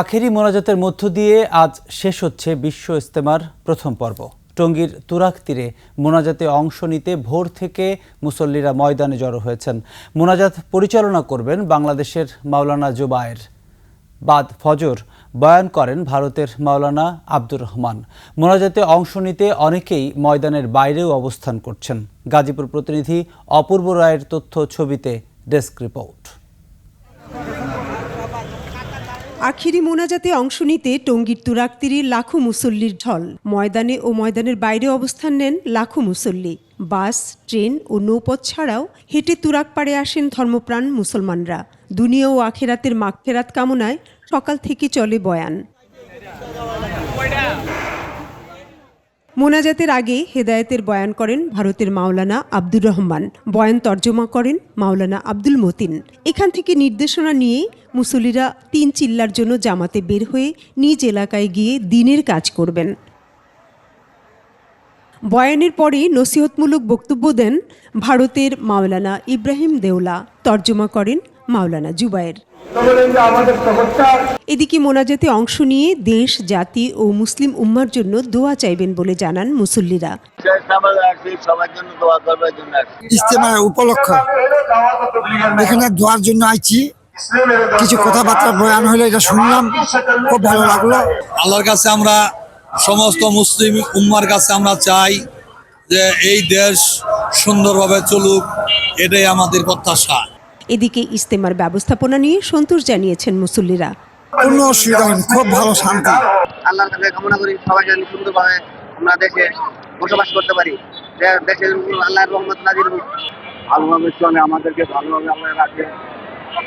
আখেরি মোনাজাতের মধ্য দিয়ে আজ শেষ হচ্ছে বিশ্ব ইস্তেমার প্রথম পর্ব। টঙ্গীর তুরাক তীরে মোনাজাতে অংশ নিতে ভোর থেকে মুসল্লিরা ময়দানে জড়ো হয়েছেন। মোনাজাত পরিচালনা করবেন বাংলাদেশের মাওলানা জুবায়ের। বাদ ফজর বয়ান করেন ভারতের মাওলানা আব্দুর রহমান। মোনাজাতে অংশ নিতে অনেকেই ময়দানের বাইরেও অবস্থান করছেন। গাজীপুর প্রতিনিধি অপূর্ব রায়ের তথ্য ছবিতে ডেস্ক রিপোর্ট। আখিরি মোনাজাতে অংশ নিতে টঙ্গীর তুরাকতিরি লাখো মুসল্লির ঢল। ময়দানে ও ময়দানের বাইরে অবস্থান নেন লাখো মুসল্লি। বাস, ট্রেন ও নৌপথ ছাড়াও হেঁটে তুরাক পাড়ে আসেন ধর্মপ্রাণ মুসলমানরা। দুনিয়া ও আখেরাতের মাখেরাত কামনায় সকাল থেকে চলে বয়ান। মোনাজাতের আগে হেদায়েতের বয়ান করেন ভারতের মাওলানা আব্দুর রহমান। বয়ান তর্জমা করেন মাওলানা আব্দুল মতিন। এখান থেকে নির্দেশনা নিয়ে মুসল্লিরা তিন চিল্লার জন্য জামাতে বের হয়ে নিজ এলাকায় গিয়ে দিনের কাজ করবেন। বয়ানের পরে নসিহতমূলক বক্তব্য দেন ভারতের মাওলানা ইব্রাহিম দেওলা। তর্জমা করেন মাওলানা জুবায়ের। এদিকে মোনাজাতে অংশ নিয়ে দেশ জাতি ও মুসলিম উম্মার জন্য দোয়া চাইবেন বলে জানান মুসল্লিরা। ইস্তেমার উপলক্ষ। এখানে দোয়ার জন্য আইছি। কিছু কথাবার্তা বয়ান হলে এটা শুনলাম। খুব ভালো লাগল। আল্লাহর কাছে আমরা সমস্ত মুসলিম উম্মার কাছে আমরা চাই যে এই দেশ সুন্দরভাবে চলুক এটাই আমাদের প্রত্যাশা। এদিকে ইস্তেমার ব্যবস্থাপনা নিয়ে সন্তোষ জানিয়েছেন মুসল্লিরা। কোনো অসুবিধা খুব ভালো শান্তি। আল্লাহর কাছে কামনা করি সবাই যেন সুন্দরভাবে আমরা দেশে বসবাস করতে পারি। আল্লাহর রহমত নাজির হোক। ভালোভাবে চলে আমাদেরকে ভালোভাবে আল্লাহ রাখে।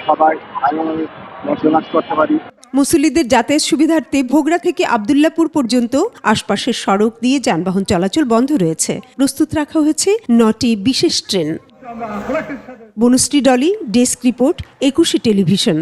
সবাই ভালোভাবে বসবাস করতে পারি। মুসল্লিদের যাতায়াত সুবিধার্থে ভোগড়া থেকে আবদুল্লাপুর পর্যন্ত আশপাশের সড়ক দিয়ে যানবাহন চলাচল বন্ধ রয়েছে। প্রস্তুত রাখা হয়েছে নটি বিশেষ train. Banushri Doli desk report Ekushey television.